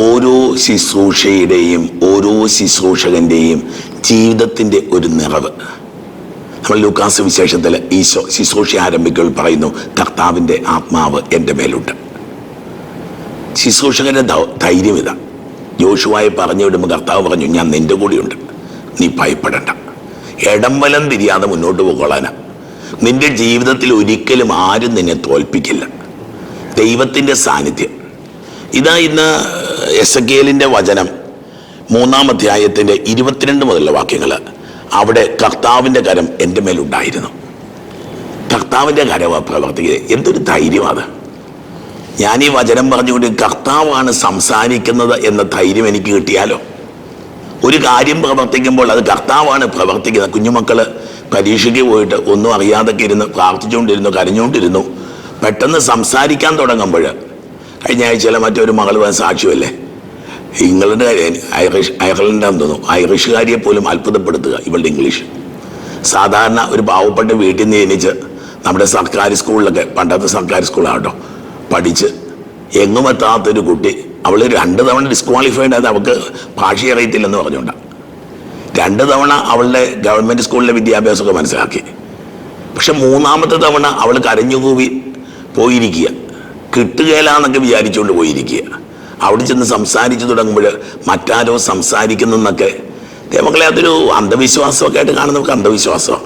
ഓരോ ശുശ്രൂഷയുടെയും ഓരോ ശുശ്രൂഷകന്റെയും ജീവിതത്തിന്റെ ഒരു നിറവ്. നമ്മൾ ലൂക്കാസ് വിശേഷത്തിൽ ഈശോ ശുശ്രൂഷ ആരംഭിക്കുമ്പോൾ പറയുന്നു കർത്താവിന്റെ ആത്മാവ് എന്റെ മേലുണ്ട്. ശുശ്രൂഷകന്റെ ധൈര്യം ഇതാ. ജോഷുവായി പറഞ്ഞു വിടുമ്പോൾ കർത്താവ് പറഞ്ഞു ഞാൻ നിന്റെ കൂടെയുണ്ട്. നീ ഭയപ്പെടണ്ട. ഇടം വലം തിരിയാതെ മുന്നോട്ട് പോകൊള്ളാനാ നിന്റെ ജീവിതത്തിൽ ഒരിക്കലും ആരും നിന്നെ തോൽപ്പിക്കില്ല. ദൈവത്തിന്റെ സാന്നിധ്യം. ഇതാ ഇന്ന് എസ് എ വചനം മൂന്നാം അധ്യായത്തിന്റെ ഇരുപത്തിരണ്ട് മുതലുള്ള വാക്യങ്ങൾ അവിടെ കർത്താവിന്റെ കരം എന്റെ മേലുണ്ടായിരുന്നു കർത്താവിന്റെ കരവ പ്രവർത്തിക്കുന്നത് എന്തൊരു ധൈര്യമാണ് ഞാൻ ഈ വചനം പറഞ്ഞുകൊണ്ട് കർത്താവാണ് സംസാരിക്കുന്നത് എന്ന ധൈര്യം എനിക്ക് കിട്ടിയാലോ? ഒരു കാര്യം പ്രവർത്തിക്കുമ്പോൾ അത് കർത്താവാണ് പ്രവർത്തിക്കുന്നത്. കുഞ്ഞുമക്കൾ പരീക്ഷയ്ക്ക് പോയിട്ട് ഒന്നും അറിയാതൊക്കെ ഇരുന്ന് പ്രാർത്ഥിച്ചുകൊണ്ടിരുന്നു കരഞ്ഞുകൊണ്ടിരുന്നു. പെട്ടെന്ന് സംസാരിക്കാൻ തുടങ്ങുമ്പോൾ കഴിഞ്ഞ ആഴ്ചയിലെ മറ്റൊരു മകൾ വൻ സാക്ഷ്യമല്ലേ ഇംഗ്ലണ്ട് ഐറിഷ് അയർലൻഡാന്ന് തോന്നുന്നു. ഐറിഷുകാരിയെ പോലും അത്ഭുതപ്പെടുത്തുക ഇവളുടെ ഇംഗ്ലീഷ്. സാധാരണ ഒരു പാവപ്പെട്ട വീട്ടിൽ നിന്ന് ജനിച്ച് നമ്മുടെ സർക്കാർ സ്കൂളിലൊക്കെ പണ്ടത്തെ സർക്കാർ സ്കൂളാട്ടോ പഠിച്ച് എങ്ങും എത്താത്തൊരു കുട്ടി അവൾ രണ്ട് തവണ ഡിസ്ക്വാളിഫൈഡ് ആയത് അവൾക്ക് ഭാഷ അറിയത്തില്ലെന്ന് പറഞ്ഞുകൊണ്ടാണ് രണ്ട് തവണ അവളുടെ ഗവൺമെന്റ് സ്കൂളിലെ വിദ്യാഭ്യാസമൊക്കെ മനസ്സിലാക്കി. പക്ഷെ മൂന്നാമത്തെ തവണ അവൾ കരഞ്ഞുകൂവി പോയിരിക്കുക. കിട്ടുകയില്ല എന്നൊക്കെ വിചാരിച്ചുകൊണ്ട് പോയിരിക്കുക. അവിടെ ചെന്ന് സംസാരിച്ചു തുടങ്ങുമ്പോൾ മറ്റാരോ സംസാരിക്കുന്നെന്നൊക്കെ. ദേവങ്ങളെ അതൊരു അന്ധവിശ്വാസമൊക്കെ ആയിട്ട് കാണുന്നവർക്ക് അന്ധവിശ്വാസമാണ്.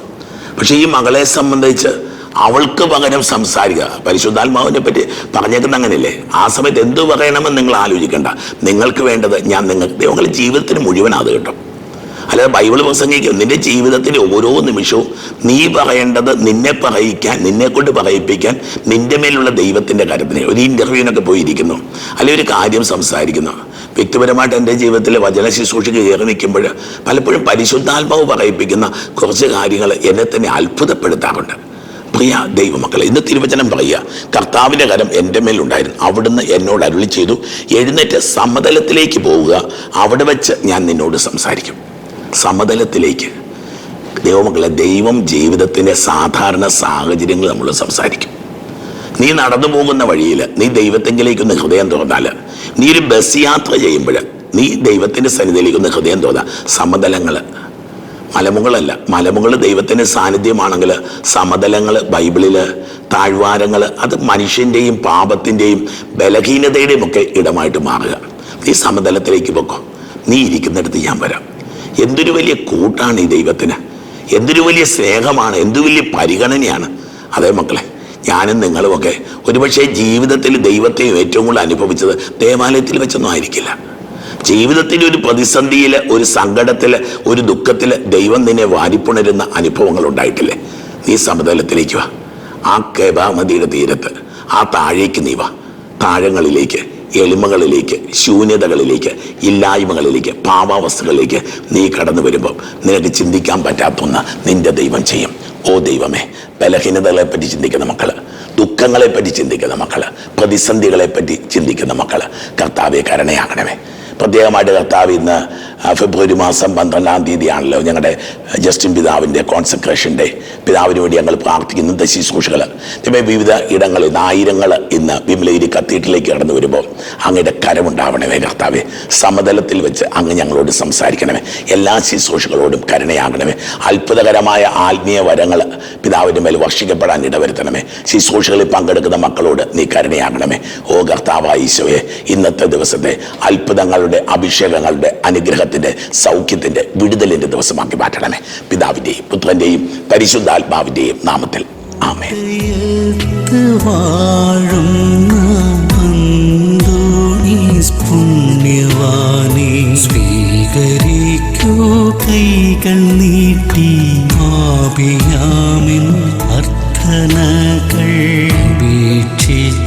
പക്ഷേ ഈ മകളെ സംബന്ധിച്ച് അവൾക്ക് പകരം സംസാരിക്കുക. പരിശുദ്ധാത്മാവിനെ പറ്റി പറഞ്ഞേക്കുന്ന അങ്ങനെയല്ലേ? ആ സമയത്ത് എന്തു പറയണമെന്ന് നിങ്ങൾ ആലോചിക്കേണ്ട. നിങ്ങൾക്ക് വേണ്ടത് ഞാൻ നിങ്ങൾക്ക് ദൈവങ്ങളുടെ ജീവിതത്തിന് മുഴുവൻ അത് കിട്ടും. അല്ലാതെ ബൈബിൾ പ്രസംഗിക്കും. നിന്റെ ജീവിതത്തിലെ ഓരോ നിമിഷവും നീ പറയേണ്ടത് നിന്നെ പറയിക്കാൻ നിന്നെ കൊണ്ട് പറയിപ്പിക്കാൻ നിന്റെ മേലുള്ള ദൈവത്തിന്റെ കാര്യത്തിന് ഒരു ഇന്റർവ്യൂവിനൊക്കെ പോയിരിക്കുന്നു. അല്ലെങ്കിൽ ഒരു കാര്യം സംസാരിക്കുന്നു. വ്യക്തിപരമായിട്ട് എന്റെ ജീവിതത്തിലെ വചന ശുശ്രൂഷയ്ക്ക് കയറി നിൽക്കുമ്പോൾ പലപ്പോഴും പരിശുദ്ധാത്മാവ് പറയിപ്പിക്കുന്ന കുറച്ച് കാര്യങ്ങൾ എന്നെ തന്നെ അത്ഭുതപ്പെടുത്താറുണ്ട്. പ്രിയ ദൈവമക്കളെ ഇന്ന് തിരുവചനം പറയുക. കർത്താവിന്റെ കരം എന്റെ മേലുണ്ടായിരുന്നു. അവിടുന്ന് എന്നോട് അരുളി ചെയ്തു. എഴുന്നേറ്റ് സമതലത്തിലേക്ക് പോവുക. അവിടെ വെച്ച് ഞാൻ നിന്നോട് സംസാരിക്കും. സമതലത്തിലേക്ക്. ദൈവമക്കളെ ദൈവം ജീവിതത്തിന്റെ സാധാരണ സാഹചര്യങ്ങൾ നമ്മൾ സംസാരിക്കും. നീ നടന്നു പോകുന്ന വഴിയിൽ നീ ദൈവത്തെങ്കിലേക്കൊന്ന് ഹൃദയം തുറന്നാൽ നീ ഒരു ബസ് യാത്ര ചെയ്യുമ്പോൾ നീ ദൈവത്തിന്റെ സന്നിധിയിലേക്കൊന്ന് ഹൃദയം തോന്നാ സമതലങ്ങൾ മലമുകളല്ല മലമുകൾ ദൈവത്തിന്റെ സാന്നിധ്യമാണെങ്കിൽ സമതലങ്ങൾ ബൈബിളിൽ താഴ്വാരങ്ങൾ അത് മനുഷ്യന്റെയും പാപത്തിന്റെയും ബലഹീനതയുടെയും ഒക്കെ ഇടമായിട്ട് മാറുക. നീ സമതലത്തിലേക്ക് പൊക്കോ. നീ ഇരിക്കുന്നിടത്ത് ഞാൻ വരാം. എന്തൊരു വലിയ കൂട്ടാണ് ഈ ദൈവത്തിന്? എന്തൊരു വലിയ സ്നേഹമാണ് എന്തു വലിയ പരിഗണനയാണ്. അതേ മക്കളെ ഞാനും നിങ്ങളുമൊക്കെ ഒരുപക്ഷെ ജീവിതത്തിൽ ദൈവത്തെ ഏറ്റവും കൂടുതൽ അനുഭവിച്ചത് ദേവാലയത്തിൽ വെച്ചൊന്നും ആയിരിക്കില്ല. ജീവിതത്തിന്റെ ഒരു പ്രതിസന്ധിയിൽ ഒരു സങ്കടത്തിൽ ഒരു ദുഃഖത്തിൽ ദൈവം നിന്നെ വാരിപ്പുണരുന്ന അനുഭവങ്ങൾ ഉണ്ടായിട്ടില്ലേ? നീ സമതലത്തിലേക്ക് വാ. ആ കേബാമതിയുടെ തീരത്ത് ആ താഴേക്ക് നീ വാ. താഴങ്ങളിലേക്ക് എളിമകളിലേക്ക് ശൂന്യതകളിലേക്ക് ഇല്ലായ്മകളിലേക്ക് പാവാവസ്ഥകളിലേക്ക് നീ കടന്നു വരുമ്പോൾ നിനക്ക് ചിന്തിക്കാൻ പറ്റാത്തൊന്ന് നിന്റെ ദൈവം ചെയ്യും. ഓ ദൈവമേ ബലഹീനതകളെ പറ്റി ചിന്തിക്കുന്ന മക്കൾ ദുഃഖങ്ങളെ പറ്റി ചിന്തിക്കുന്ന മക്കൾ പ്രതിസന്ധികളെ പറ്റി ചിന്തിക്കുന്ന മക്കൾ കർത്താവെ കരുണയാകണമേ. പ്രത്യേകമായിട്ട് കർത്താവ് ഇന്ന് ഫെബ്രുവരി മാസം പന്ത്രണ്ടാം തീയതിയാണല്ലോ ഞങ്ങളുടെ ജസ്റ്റിൻ പിതാവിന്റെ കോൺസെൻട്രേഷൻ ഡേ പിതാവിന് വേണ്ടി ഞങ്ങൾ പ്രാർത്ഥിക്കുന്നു ദശിശൂഷകൾ ഇതേ വിവിധ ഇടങ്ങളിൽ ആയിരങ്ങൾ ഇന്ന് വിമലഗിരി കത്തീഡ്രലിലേക്ക് കടന്നു വരുമ്പോൾ അങ്ങയുടെ കരമുണ്ടാവണമേ കർത്താവേ. സമതലത്തിൽ വെച്ച് അങ്ങ് ഞങ്ങളോട് സംസാരിക്കണമേ. എല്ലാ ശുശ്രൂഷകളോടും കരുണയാകണമേ. അത്ഭുതകരമായ ആത്മീയ വരങ്ങൾ പിതാവിന്റെ മേൽ വർഷിക്കപ്പെടാൻ ഇടവരുത്തണമേ. ശുശ്രൂഷകളിൽ പങ്കെടുക്കുന്ന മക്കളോട് നീ കരുണയാകണമേ. ഓ കർത്താവായ ഈശോയെ ഇന്നത്തെ ദിവസത്തെ അത്ഭുതങ്ങളുടെ അഭിഷേകങ്ങളുടെ അനുഗ്രഹത്തിന്റെ സൗഖ്യത്തിന്റെ വിടുതലിന്റെ ദിവസമാക്കി മാറ്റണമേ. പിതാവിന്റെയും പുത്രന്റെയും പരിശുദ്ധാത്മാവിന്റെയും നാമത്തിൽ. ആമേ പുണ്യവാനെ സ്വീകരിക്കൂ കൈകൾ നീട്ടി ആപിയാമിൻ അർത്ഥനകൾ വിളിച്ചാലുപേക്ഷിക്കാതെ